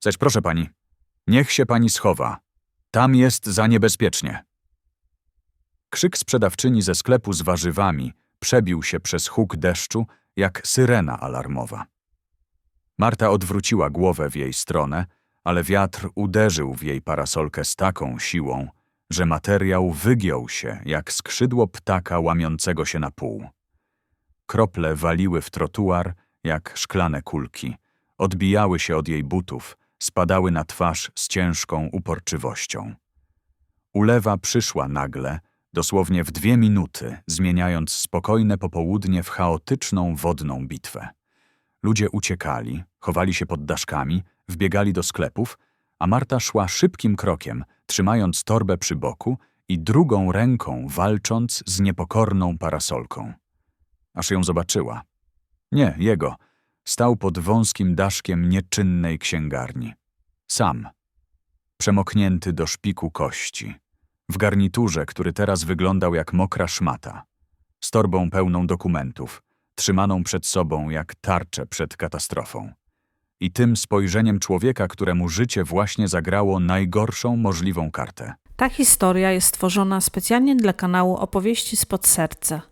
Zaś proszę pani, niech się pani schowa. Tam jest za niebezpiecznie. Krzyk sprzedawczyni ze sklepu z warzywami przebił się przez huk deszczu jak syrena alarmowa. Marta odwróciła głowę w jej stronę, ale wiatr uderzył w jej parasolkę z taką siłą, że materiał wygiął się jak skrzydło ptaka łamiącego się na pół. Krople waliły w trotuar jak szklane kulki, odbijały się od jej butów, spadały na twarz z ciężką uporczywością. Ulewa przyszła nagle, dosłownie w dwie minuty, zmieniając spokojne popołudnie w chaotyczną wodną bitwę. Ludzie uciekali, chowali się pod daszkami, wbiegali do sklepów, a Marta szła szybkim krokiem, trzymając torbę przy boku i drugą ręką walcząc z niepokorną parasolką. Aż ją zobaczyła. Nie, jego. Stał pod wąskim daszkiem nieczynnej księgarni. Sam. Przemoknięty do szpiku kości. W garniturze, który teraz wyglądał jak mokra szmata. Z torbą pełną dokumentów, trzymaną przed sobą jak tarczę przed katastrofą. I tym spojrzeniem człowieka, któremu życie właśnie zagrało najgorszą możliwą kartę. Ta historia jest stworzona specjalnie dla kanału Opowieści spod serca.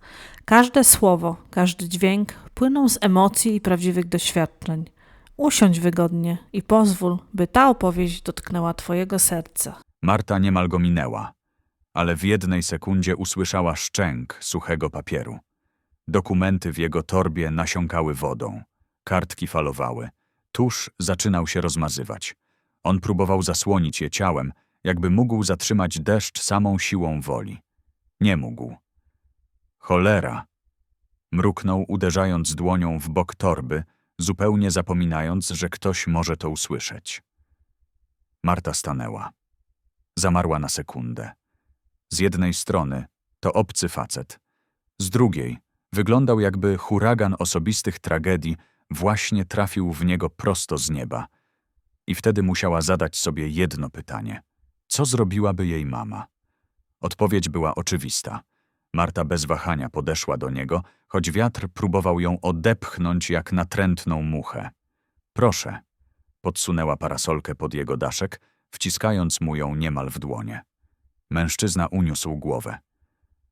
Każde słowo, każdy dźwięk płyną z emocji i prawdziwych doświadczeń. Usiądź wygodnie i pozwól, by ta opowieść dotknęła Twojego serca. Marta niemal go minęła, ale w jednej sekundzie usłyszała szczęk suchego papieru. Dokumenty w jego torbie nasiąkały wodą, kartki falowały, tusz zaczynał się rozmazywać. On próbował zasłonić je ciałem, jakby mógł zatrzymać deszcz samą siłą woli. Nie mógł. Cholera! Mruknął, uderzając dłonią w bok torby, zupełnie zapominając, że ktoś może to usłyszeć. Marta stanęła. Zamarła na sekundę. Z jednej strony to obcy facet, z drugiej wyglądał jakby huragan osobistych tragedii właśnie trafił w niego prosto z nieba. I wtedy musiała zadać sobie jedno pytanie. Co zrobiłaby jej mama? Odpowiedź była oczywista. Marta bez wahania podeszła do niego, choć wiatr próbował ją odepchnąć jak natrętną muchę. Proszę, podsunęła parasolkę pod jego daszek, wciskając mu ją niemal w dłonie. Mężczyzna uniósł głowę.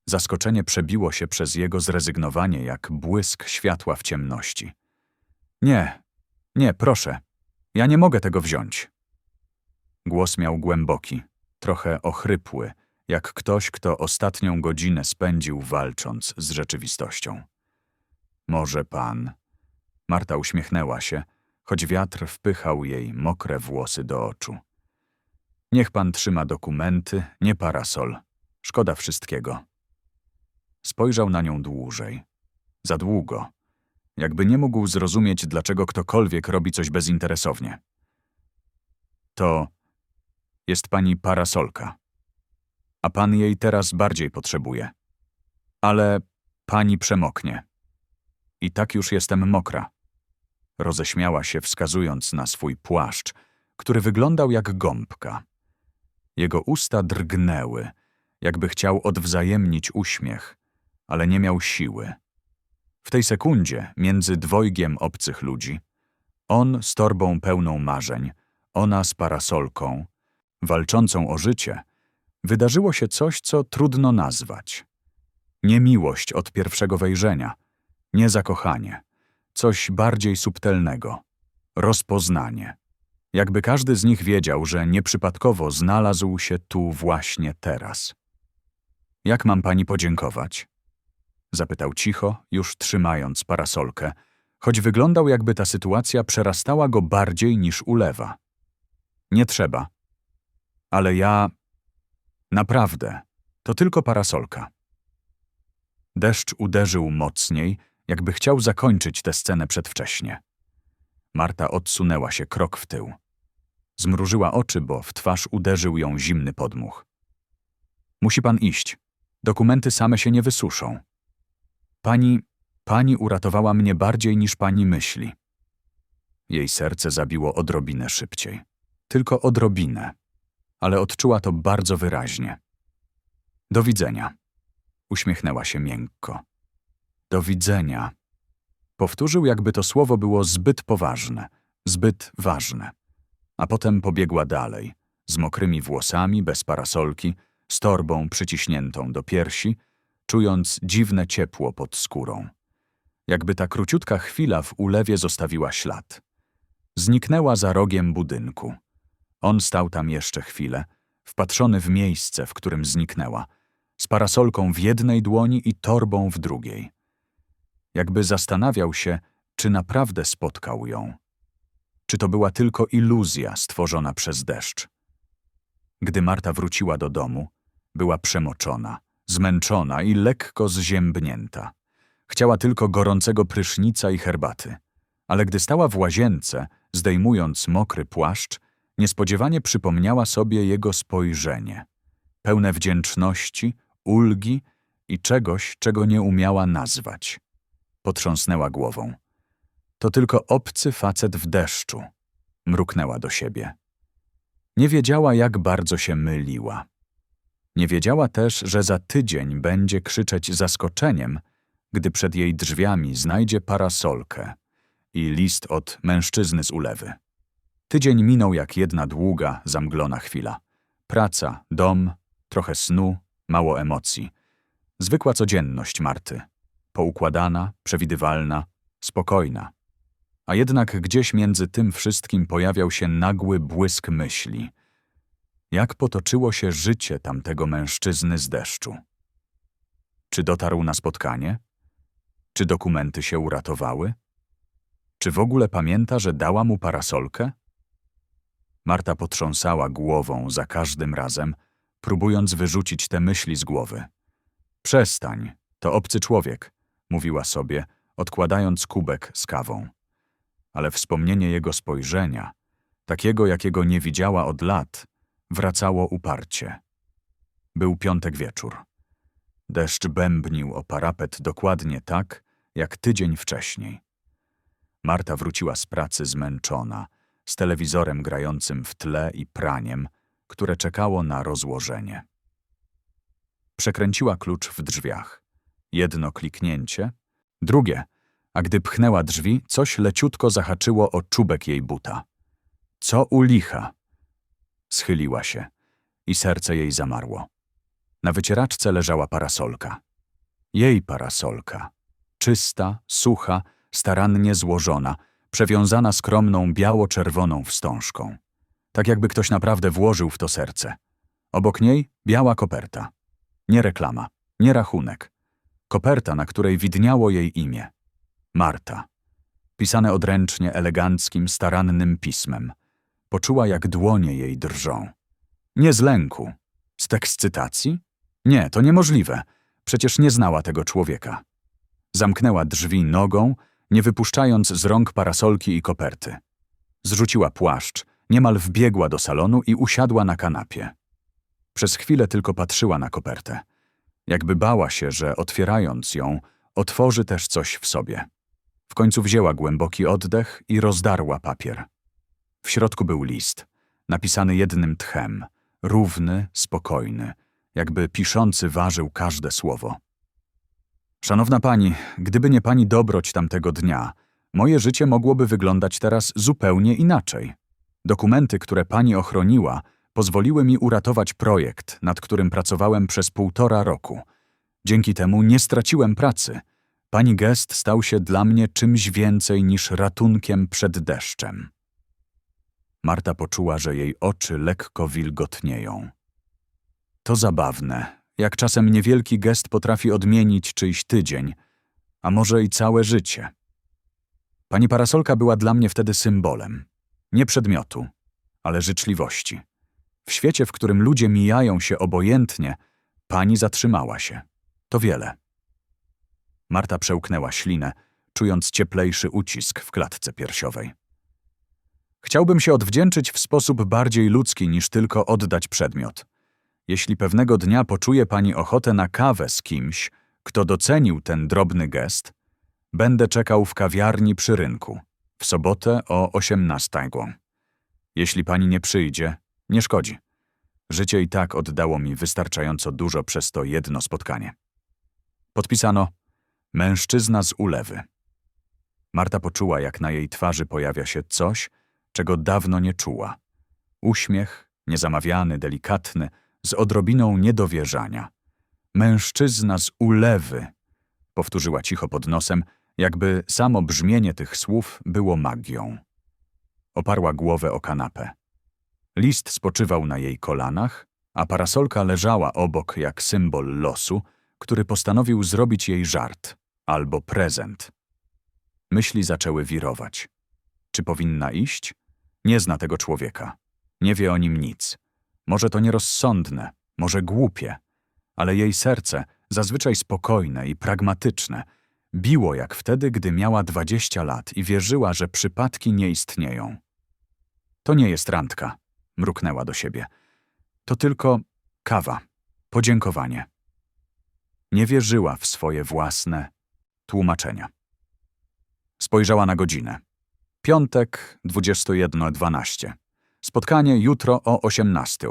Zaskoczenie przebiło się przez jego zrezygnowanie jak błysk światła w ciemności. Nie, nie, proszę, ja nie mogę tego wziąć. Głos miał głęboki, trochę ochrypły, jak ktoś, kto ostatnią godzinę spędził walcząc z rzeczywistością. Może pan. Marta uśmiechnęła się, choć wiatr wpychał jej mokre włosy do oczu. Niech pan trzyma dokumenty, nie parasol. Szkoda wszystkiego. Spojrzał na nią dłużej. Za długo. Jakby nie mógł zrozumieć, dlaczego ktokolwiek robi coś bezinteresownie. To jest pani parasolka. A pan jej teraz bardziej potrzebuje. Ale pani przemoknie. I tak już jestem mokra. Roześmiała się, wskazując na swój płaszcz, który wyglądał jak gąbka. Jego usta drgnęły, jakby chciał odwzajemnić uśmiech, ale nie miał siły. W tej sekundzie, między dwojgiem obcych ludzi, on z torbą pełną marzeń, ona z parasolką, walczącą o życie, wydarzyło się coś, co trudno nazwać. Nie miłość od pierwszego wejrzenia, nie zakochanie, coś bardziej subtelnego rozpoznanie. Jakby każdy z nich wiedział, że nieprzypadkowo znalazł się tu właśnie teraz. Jak mam pani podziękować? Zapytał cicho, już trzymając parasolkę, choć wyglądał, jakby ta sytuacja przerastała go bardziej niż ulewa. Nie trzeba. Ale ja. Naprawdę, to tylko parasolka. Deszcz uderzył mocniej, jakby chciał zakończyć tę scenę przedwcześnie. Marta odsunęła się krok w tył. Zmrużyła oczy, bo w twarz uderzył ją zimny podmuch. Musi pan iść. Dokumenty same się nie wysuszą. Pani, pani uratowała mnie bardziej niż pani myśli. Jej serce zabiło odrobinę szybciej. Tylko odrobinę. Ale odczuła to bardzo wyraźnie. Do widzenia. Uśmiechnęła się miękko. Do widzenia. Powtórzył, jakby to słowo było zbyt poważne, zbyt ważne. a potem pobiegła dalej, z mokrymi włosami, bez parasolki, z torbą przyciśniętą do piersi, czując dziwne ciepło pod skórą. Jakby ta króciutka chwila w ulewie zostawiła ślad. Zniknęła za rogiem budynku. On stał tam jeszcze chwilę, wpatrzony w miejsce, w którym zniknęła, z parasolką w jednej dłoni i torbą w drugiej. Jakby zastanawiał się, czy naprawdę spotkał ją. Czy to była tylko iluzja stworzona przez deszcz? Gdy Marta wróciła do domu, była przemoczona, zmęczona i lekko zziębnięta. Chciała tylko gorącego prysznica i herbaty. Ale gdy stała w łazience, zdejmując mokry płaszcz, niespodziewanie przypomniała sobie jego spojrzenie. Pełne wdzięczności, ulgi i czegoś, czego nie umiała nazwać. Potrząsnęła głową. To tylko obcy facet w deszczu. Mruknęła do siebie. Nie wiedziała, jak bardzo się myliła. Nie wiedziała też, że za tydzień będzie krzyczeć zaskoczeniem, gdy przed jej drzwiami znajdzie parasolkę i list od mężczyzny z ulewy. Tydzień minął jak jedna długa, zamglona chwila. Praca, dom, trochę snu, mało emocji. Zwykła codzienność Marty. Poukładana, przewidywalna, spokojna. A jednak gdzieś między tym wszystkim pojawiał się nagły błysk myśli. Jak potoczyło się życie tamtego mężczyzny z deszczu? Czy dotarł na spotkanie? Czy dokumenty się uratowały? Czy w ogóle pamięta, że dała mu parasolkę? Marta potrząsała głową za każdym razem, próbując wyrzucić te myśli z głowy. Przestań, to obcy człowiek, mówiła sobie, odkładając kubek z kawą. Ale wspomnienie jego spojrzenia, takiego jakiego nie widziała od lat, wracało uparcie. Był piątek wieczór. Deszcz bębnił o parapet dokładnie tak, jak tydzień wcześniej. Marta wróciła z pracy zmęczona, z telewizorem grającym w tle i praniem, które czekało na rozłożenie. Przekręciła klucz w drzwiach. Jedno kliknięcie, drugie, a gdy pchnęła drzwi, coś leciutko zahaczyło o czubek jej buta. Co u licha? Schyliła się i serce jej zamarło. Na wycieraczce leżała parasolka. Jej parasolka. Czysta, sucha, starannie złożona, przewiązana skromną biało-czerwoną wstążką. Tak jakby ktoś naprawdę włożył w to serce. Obok niej biała koperta. Nie reklama, nie rachunek. Koperta, na której widniało jej imię. Marta. Pisane odręcznie, eleganckim, starannym pismem. Poczuła, jak dłonie jej drżą. Nie z lęku. Z ekscytacji? Nie, to niemożliwe. Przecież nie znała tego człowieka. Zamknęła drzwi nogą, nie wypuszczając z rąk parasolki i koperty. Zrzuciła płaszcz, niemal wbiegła do salonu i usiadła na kanapie. Przez chwilę tylko patrzyła na kopertę. Jakby bała się, że otwierając ją, otworzy też coś w sobie. W końcu wzięła głęboki oddech i rozdarła papier. W środku był list, napisany jednym tchem, równy, spokojny, jakby piszący ważył każde słowo. Szanowna pani, gdyby nie pani dobroć tamtego dnia, moje życie mogłoby wyglądać teraz zupełnie inaczej. Dokumenty, które pani ochroniła, pozwoliły mi uratować projekt, nad którym pracowałem przez półtora roku. Dzięki temu nie straciłem pracy. Pani gest stał się dla mnie czymś więcej niż ratunkiem przed deszczem. Marta poczuła, że jej oczy lekko wilgotnieją. To zabawne, jak czasem niewielki gest potrafi odmienić czyjś tydzień, a może i całe życie. Pani parasolka była dla mnie wtedy symbolem. Nie przedmiotu, ale życzliwości. W świecie, w którym ludzie mijają się obojętnie, pani zatrzymała się. To wiele. Marta przełknęła ślinę, czując cieplejszy ucisk w klatce piersiowej. Chciałbym się odwdzięczyć w sposób bardziej ludzki niż tylko oddać przedmiot. Jeśli pewnego dnia poczuje pani ochotę na kawę z kimś, kto docenił ten drobny gest, będę czekał w kawiarni przy rynku, w sobotę o 18. Jeśli pani nie przyjdzie, nie szkodzi. Życie i tak oddało mi wystarczająco dużo przez to jedno spotkanie. Podpisano Mężczyzna z ulewy. Marta poczuła, jak na jej twarzy pojawia się coś, czego dawno nie czuła. Uśmiech, niezamawiany, delikatny, z odrobiną niedowierzania. Mężczyzna z ulewy, powtórzyła cicho pod nosem, jakby samo brzmienie tych słów było magią. Oparła głowę o kanapę. List spoczywał na jej kolanach, a parasolka leżała obok jak symbol losu, który postanowił zrobić jej żart albo prezent. Myśli zaczęły wirować. Czy powinna iść? Nie zna tego człowieka. Nie wie o nim nic. Może to nierozsądne, może głupie, ale jej serce, zazwyczaj spokojne i pragmatyczne, biło jak wtedy, gdy miała dwadzieścia lat i wierzyła, że przypadki nie istnieją. To nie jest randka, mruknęła do siebie. To tylko kawa, podziękowanie. Nie wierzyła w swoje własne tłumaczenia. Spojrzała na godzinę. Piątek, 21.12. Spotkanie jutro o 18.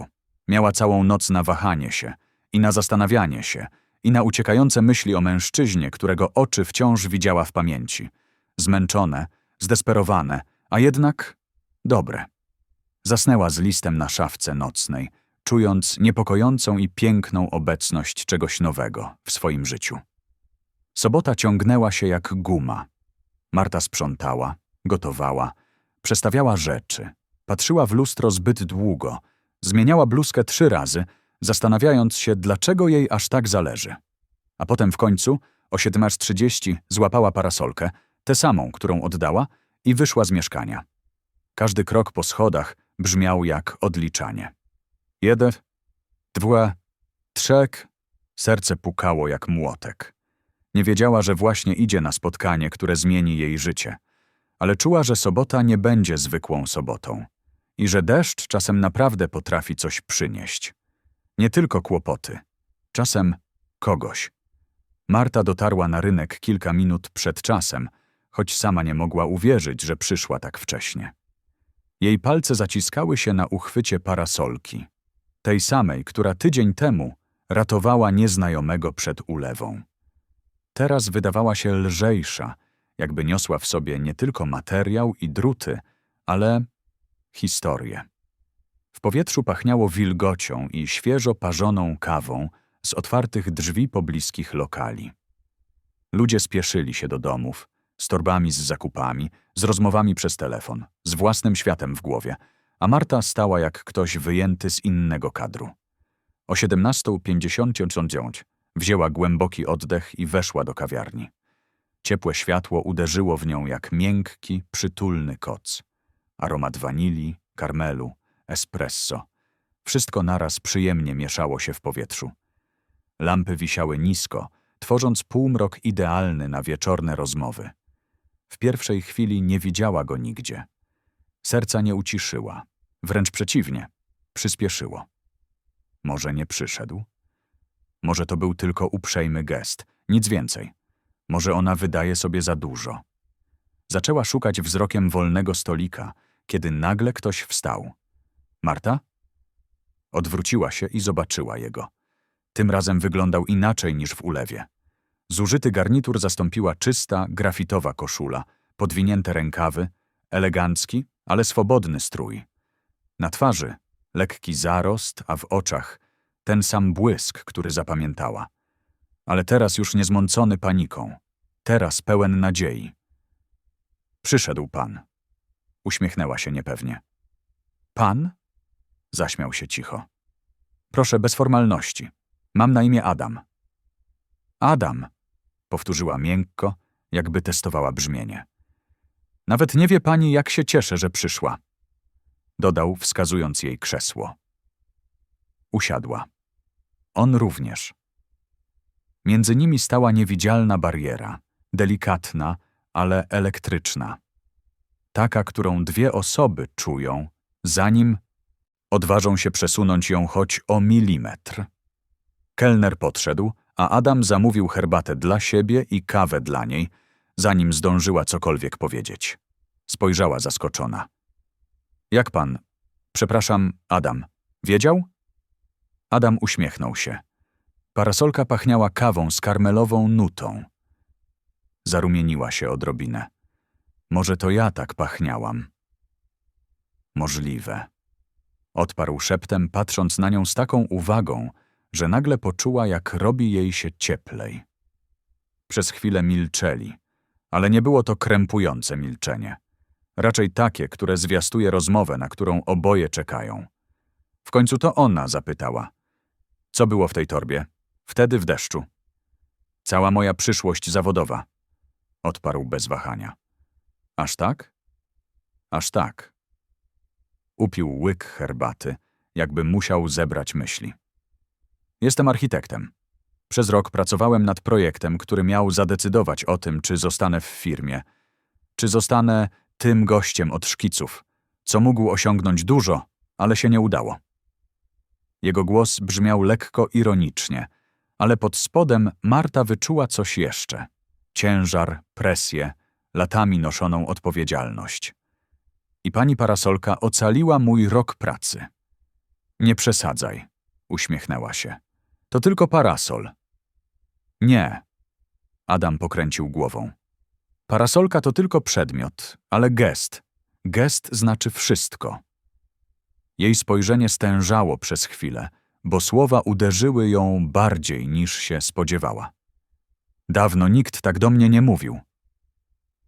Miała całą noc na wahanie się i na zastanawianie się i na uciekające myśli o mężczyźnie, którego oczy wciąż widziała w pamięci. Zmęczone, zdesperowane, a jednak dobre. Zasnęła z listem na szafce nocnej, czując niepokojącą i piękną obecność czegoś nowego w swoim życiu. Sobota ciągnęła się jak guma. Marta sprzątała, gotowała, przestawiała rzeczy, patrzyła w lustro zbyt długo, zmieniała bluzkę trzy razy, zastanawiając się, dlaczego jej aż tak zależy. A potem w końcu, o 17.30, złapała parasolkę, tę samą, którą oddała, i wyszła z mieszkania. Każdy krok po schodach brzmiał jak odliczanie. Jeden, dwa, trzek. Serce pukało jak młotek. Nie wiedziała, że właśnie idzie na spotkanie, które zmieni jej życie, ale czuła, że sobota nie będzie zwykłą sobotą i że deszcz czasem naprawdę potrafi coś przynieść. Nie tylko kłopoty, czasem kogoś. Marta dotarła na rynek kilka minut przed czasem, choć sama nie mogła uwierzyć, że przyszła tak wcześnie. Jej palce zaciskały się na uchwycie parasolki, tej samej, która tydzień temu ratowała nieznajomego przed ulewą. Teraz wydawała się lżejsza, jakby niosła w sobie nie tylko materiał i druty, ale historię. W powietrzu pachniało wilgocią i świeżo parzoną kawą z otwartych drzwi pobliskich lokali. Ludzie spieszyli się do domów, z torbami z zakupami, z rozmowami przez telefon, z własnym światem w głowie, a Marta stała jak ktoś wyjęty z innego kadru. O 17.59 wzięła głęboki oddech i weszła do kawiarni. Ciepłe światło uderzyło w nią jak miękki, przytulny koc. Aromat wanilii, karmelu, espresso. Wszystko naraz przyjemnie mieszało się w powietrzu. Lampy wisiały nisko, tworząc półmrok idealny na wieczorne rozmowy. W pierwszej chwili nie widziała go nigdzie. Serca nie uciszyła, wręcz przeciwnie, przyspieszyło. Może nie przyszedł? Może to był tylko uprzejmy gest, nic więcej. Może ona wydaje sobie za dużo. Zaczęła szukać wzrokiem wolnego stolika, kiedy nagle ktoś wstał. Marta? Odwróciła się i zobaczyła jego. Tym razem wyglądał inaczej niż w ulewie. Zużyty garnitur zastąpiła czysta, grafitowa koszula, podwinięte rękawy, elegancki, ale swobodny strój. Na twarzy lekki zarost, a w oczach ten sam błysk, który zapamiętała. Ale teraz już niezmącony paniką, teraz pełen nadziei. Przyszedł pan. Uśmiechnęła się niepewnie. Pan? Zaśmiał się cicho. Proszę, bez formalności. Mam na imię Adam. Adam, powtórzyła miękko, jakby testowała brzmienie. Nawet nie wie pani, jak się cieszę, że przyszła. Dodał, wskazując jej krzesło. Usiadła. On również. Między nimi stała niewidzialna bariera, delikatna, ale elektryczna. Taka, którą dwie osoby czują, zanim odważą się przesunąć ją choć o milimetr. Kelner podszedł, a Adam zamówił herbatę dla siebie i kawę dla niej, zanim zdążyła cokolwiek powiedzieć. Spojrzała zaskoczona. Jak pan? Przepraszam, Adam. Wiedział? Adam uśmiechnął się. Parasolka pachniała kawą z karmelową nutą. Zarumieniła się odrobinę. Może to ja tak pachniałam. Możliwe. Odparł szeptem, patrząc na nią z taką uwagą, że nagle poczuła, jak robi jej się cieplej. Przez chwilę milczeli, ale nie było to krępujące milczenie. Raczej takie, które zwiastuje rozmowę, na którą oboje czekają. W końcu to ona zapytała. Co było w tej torbie? Wtedy w deszczu. Cała moja przyszłość zawodowa. Odparł bez wahania. Aż tak? Aż tak. Upił łyk herbaty, jakby musiał zebrać myśli. Jestem architektem. Przez rok pracowałem nad projektem, który miał zadecydować o tym, czy zostanę w firmie, czy zostanę tym gościem od szkiców, co mógł osiągnąć dużo, ale się nie udało. Jego głos brzmiał lekko ironicznie, ale pod spodem Marta wyczuła coś jeszcze. Ciężar, presję, latami noszoną odpowiedzialność. I pani parasolka ocaliła mój rok pracy. Nie przesadzaj, uśmiechnęła się. To tylko parasol. Nie. Adam pokręcił głową. Parasolka to tylko przedmiot, ale gest. Gest znaczy wszystko. Jej spojrzenie stężało przez chwilę, bo słowa uderzyły ją bardziej niż się spodziewała. Dawno nikt tak do mnie nie mówił.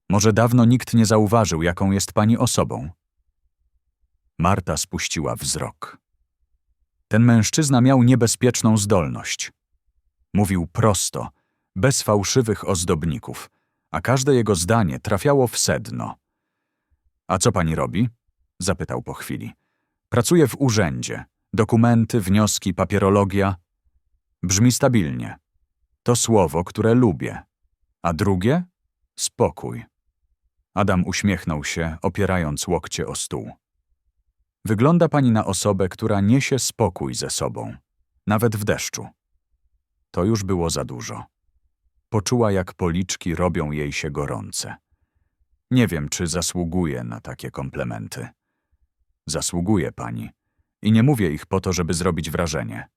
Może dawno nikt nie zauważył, jaką jest pani osobą. Marta spuściła wzrok. Ten mężczyzna miał niebezpieczną zdolność. Mówił prosto, bez fałszywych ozdobników, a każde jego zdanie trafiało w sedno. A co pani robi? zapytał po chwili. Pracuję w urzędzie. Dokumenty, wnioski, papierologia. Brzmi stabilnie. To słowo, które lubię. A drugie? Spokój. Adam uśmiechnął się, opierając łokcie o stół. Wygląda pani na osobę, która niesie spokój ze sobą, nawet w deszczu. To już było za dużo. Poczuła, jak policzki robią jej się gorące. Nie wiem, czy zasługuje na takie komplementy. Zasługuje pani. I nie mówię ich po to, żeby zrobić wrażenie.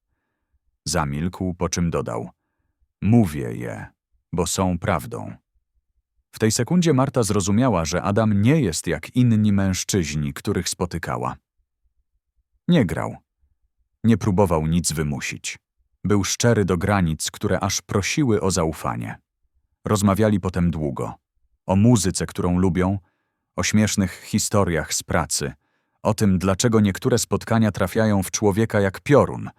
Zamilkł, po czym dodał. Mówię je, bo są prawdą. W tej sekundzie Marta zrozumiała, że Adam nie jest jak inni mężczyźni, których spotykała. Nie grał. Nie próbował nic wymusić. Był szczery do granic, które aż prosiły o zaufanie. Rozmawiali potem długo. O muzyce, którą lubią, o śmiesznych historiach z pracy, o tym, dlaczego niektóre spotkania trafiają w człowieka jak piorun,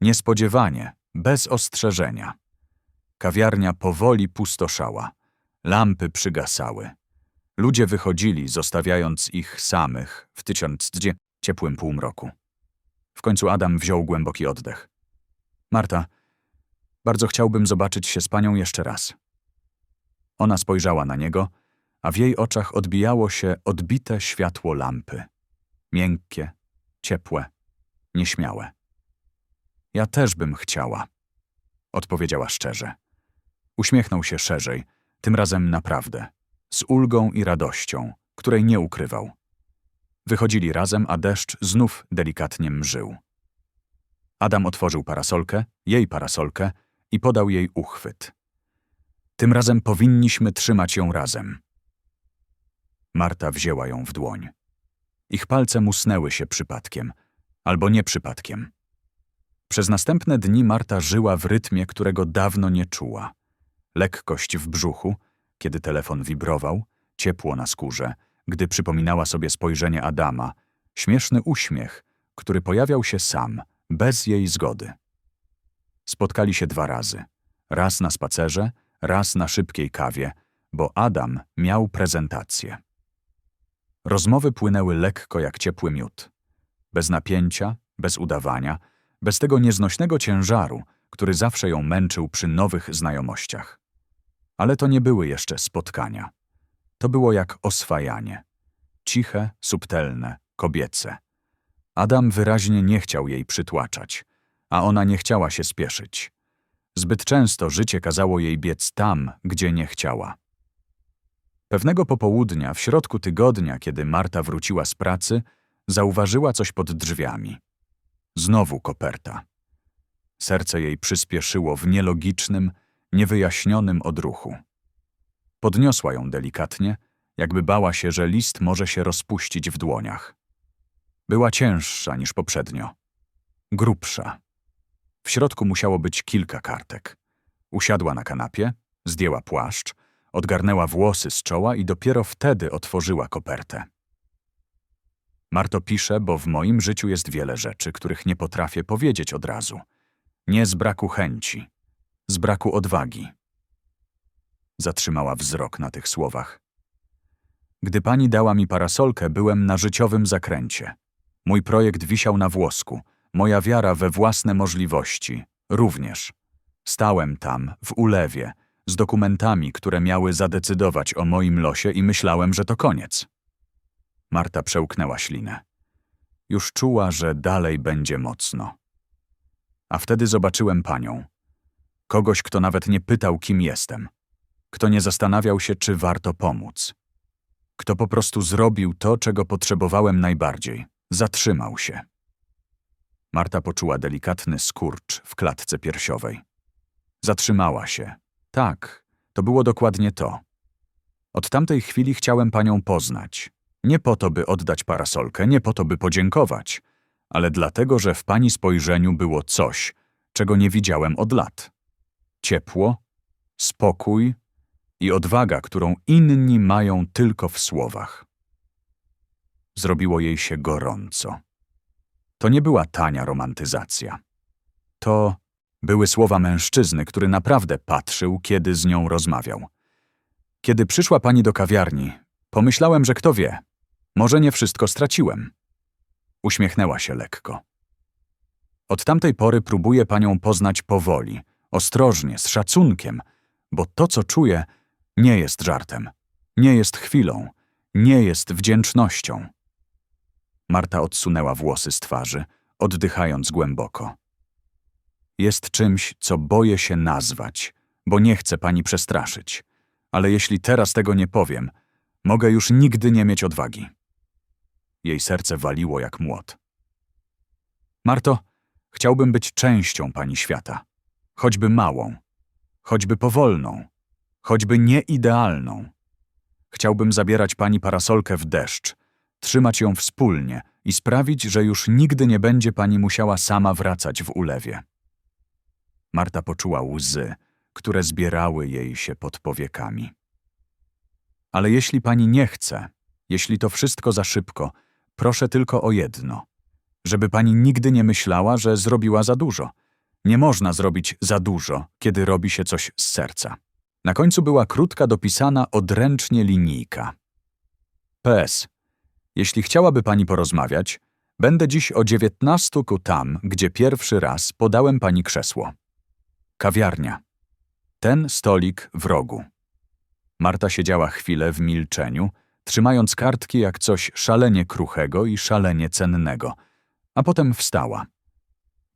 niespodziewanie, bez ostrzeżenia. Kawiarnia powoli pustoszała. Lampy przygasały. Ludzie wychodzili, zostawiając ich samych w tysiąc ciepłym półmroku. W końcu Adam wziął głęboki oddech. Marta, bardzo chciałbym zobaczyć się z panią jeszcze raz. Ona spojrzała na niego, a w jej oczach odbijało się odbite światło lampy. Miękkie, ciepłe, nieśmiałe. Ja też bym chciała, odpowiedziała szczerze. Uśmiechnął się szerzej, tym razem naprawdę, z ulgą i radością, której nie ukrywał. Wychodzili razem, a deszcz znów delikatnie mżył. Adam otworzył parasolkę, jej parasolkę i podał jej uchwyt. Tym razem powinniśmy trzymać ją razem. Marta wzięła ją w dłoń. Ich palce musnęły się przypadkiem, albo nie przypadkiem. Przez następne dni Marta żyła w rytmie, którego dawno nie czuła. Lekkość w brzuchu, kiedy telefon wibrował, ciepło na skórze, gdy przypominała sobie spojrzenie Adama, śmieszny uśmiech, który pojawiał się sam, bez jej zgody. Spotkali się dwa razy. Raz na spacerze, raz na szybkiej kawie, bo Adam miał prezentację. Rozmowy płynęły lekko jak ciepły miód. Bez napięcia, bez udawania, bez tego nieznośnego ciężaru, który zawsze ją męczył przy nowych znajomościach. Ale to nie były jeszcze spotkania. To było jak oswajanie. Ciche, subtelne, kobiece. Adam wyraźnie nie chciał jej przytłaczać, a ona nie chciała się spieszyć. Zbyt często życie kazało jej biec tam, gdzie nie chciała. Pewnego popołudnia, w środku tygodnia, kiedy Marta wróciła z pracy, zauważyła coś pod drzwiami. Znowu koperta. Serce jej przyspieszyło w nielogicznym, niewyjaśnionym odruchu. Podniosła ją delikatnie, jakby bała się, że list może się rozpuścić w dłoniach. Była cięższa niż poprzednio. Grubsza. W środku musiało być kilka kartek. Usiadła na kanapie, zdjęła płaszcz, odgarnęła włosy z czoła i dopiero wtedy otworzyła kopertę. Marto pisze, bo w moim życiu jest wiele rzeczy, których nie potrafię powiedzieć od razu. Nie z braku chęci, z braku odwagi. Zatrzymała wzrok na tych słowach. Gdy pani dała mi parasolkę, byłem na życiowym zakręcie. Mój projekt wisiał na włosku, moja wiara we własne możliwości również. Stałem tam, w ulewie, z dokumentami, które miały zadecydować o moim losie i myślałem, że to koniec. Marta przełknęła ślinę. Już czuła, że dalej będzie mocno. A wtedy zobaczyłem panią. Kogoś, kto nawet nie pytał, kim jestem. Kto nie zastanawiał się, czy warto pomóc. Kto po prostu zrobił to, czego potrzebowałem najbardziej. Zatrzymał się. Marta poczuła delikatny skurcz w klatce piersiowej. Zatrzymała się. Tak, to było dokładnie to. Od tamtej chwili chciałem panią poznać. Nie po to, by oddać parasolkę, nie po to, by podziękować, ale dlatego, że w pani spojrzeniu było coś, czego nie widziałem od lat. Ciepło, spokój i odwaga, którą inni mają tylko w słowach. Zrobiło jej się gorąco. To nie była tania romantyzacja. To były słowa mężczyzny, który naprawdę patrzył, kiedy z nią rozmawiał. Kiedy przyszła pani do kawiarni, pomyślałem, że kto wie, może nie wszystko straciłem. Uśmiechnęła się lekko. Od tamtej pory próbuję panią poznać powoli, ostrożnie, z szacunkiem, bo to, co czuję, nie jest żartem, nie jest chwilą, nie jest wdzięcznością. Marta odsunęła włosy z twarzy, oddychając głęboko. Jest czymś, co boję się nazwać, bo nie chcę pani przestraszyć. Ale jeśli teraz tego nie powiem, mogę już nigdy nie mieć odwagi. Jej serce waliło jak młot. Marto, chciałbym być częścią pani świata, choćby małą, choćby powolną, choćby nieidealną. Chciałbym zabierać pani parasolkę w deszcz, trzymać ją wspólnie i sprawić, że już nigdy nie będzie pani musiała sama wracać w ulewie. Marta poczuła łzy, które zbierały jej się pod powiekami. Ale jeśli pani nie chce, jeśli to wszystko za szybko, proszę tylko o jedno. Żeby pani nigdy nie myślała, że zrobiła za dużo. Nie można zrobić za dużo, kiedy robi się coś z serca. Na końcu była krótka, dopisana odręcznie linijka. PS. Jeśli chciałaby pani porozmawiać, będę dziś o dziewiętnastu ku tam, gdzie pierwszy raz podałem pani krzesło. Kawiarnia. Ten stolik w rogu. Marta siedziała chwilę w milczeniu, trzymając kartki jak coś szalenie kruchego i szalenie cennego, a potem wstała.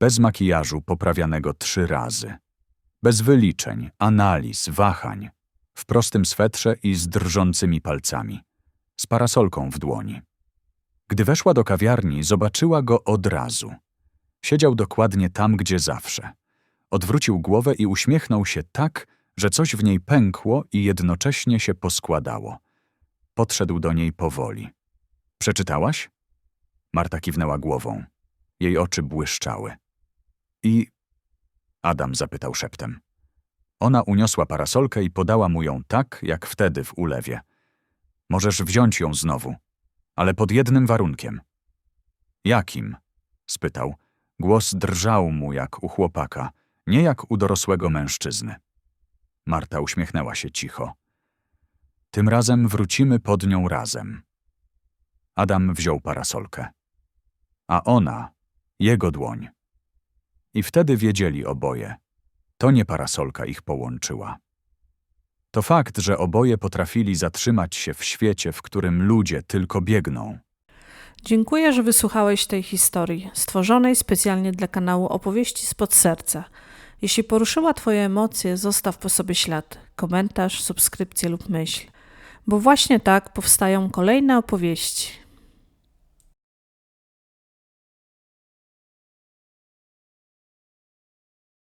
Bez makijażu poprawianego trzy razy. Bez wyliczeń, analiz, wahań. W prostym swetrze i z drżącymi palcami. Z parasolką w dłoni. Gdy weszła do kawiarni, zobaczyła go od razu. Siedział dokładnie tam, gdzie zawsze. Odwrócił głowę i uśmiechnął się tak, że coś w niej pękło i jednocześnie się poskładało. Podszedł do niej powoli. Przeczytałaś? Marta kiwnęła głową. Jej oczy błyszczały. I... Adam zapytał szeptem. Ona uniosła parasolkę i podała mu ją tak, jak wtedy w ulewie. Możesz wziąć ją znowu, ale pod jednym warunkiem. Jakim? spytał. Głos drżał mu jak u chłopaka, nie jak u dorosłego mężczyzny. Marta uśmiechnęła się cicho. Tym razem wrócimy pod nią razem. Adam wziął parasolkę. A ona, jego dłoń. I wtedy wiedzieli oboje. To nie parasolka ich połączyła. To fakt, że oboje potrafili zatrzymać się w świecie, w którym ludzie tylko biegną. Dziękuję, że wysłuchałeś tej historii, stworzonej specjalnie dla kanału Opowieści spod serca. Jeśli poruszyła Twoje emocje, zostaw po sobie ślad, komentarz, subskrypcję lub myśl, bo właśnie tak powstają kolejne opowieści.